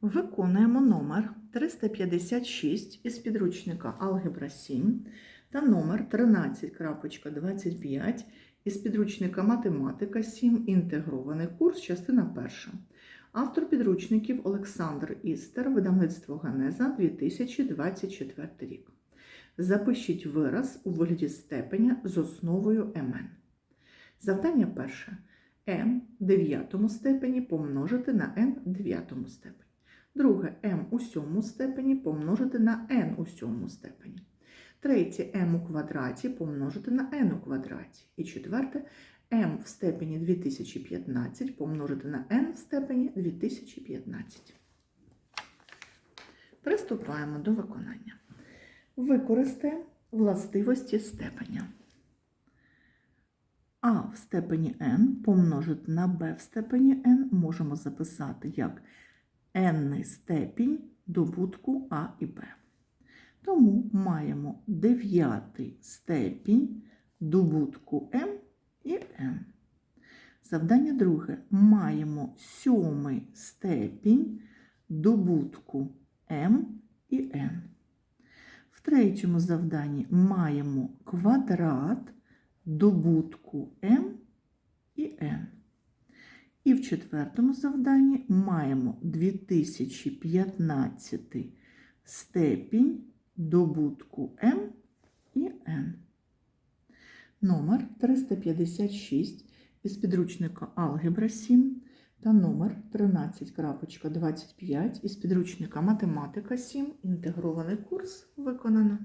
Виконуємо номер 356 із підручника Алгебра 7 та номер 13.25 із підручника Математика 7. Інтегрований курс, частина перша. Автор підручників Олександр Істер, видавництво Ганеза 2024 рік. Запишіть вираз у вигляді степеня з основою МН. Завдання перше. m в дев'ятому степені помножити на n в дев'ятому степені. Друге m у сьомому степені помножити на n у сьомому степені. Третє m у квадраті помножити на n у квадраті. І четверте m в степені 2015 помножити на n в степені 2015. Приступаємо до виконання. Використаємо властивості степеня. А в степені n помножити на b в степені n можемо записати як n степінь добутку а і b. Тому маємо дев'ятий степінь добутку m і n. Завдання друге. Маємо сьомий степінь добутку m і n. В третьому завданні маємо квадрат добутку m і n. І в четвертому завданні маємо 2015 степінь добутку m і n. Номер 356 із підручника Алгебра 7 та номер 13.25 із підручника Математика 7. Інтегрований курс виконано.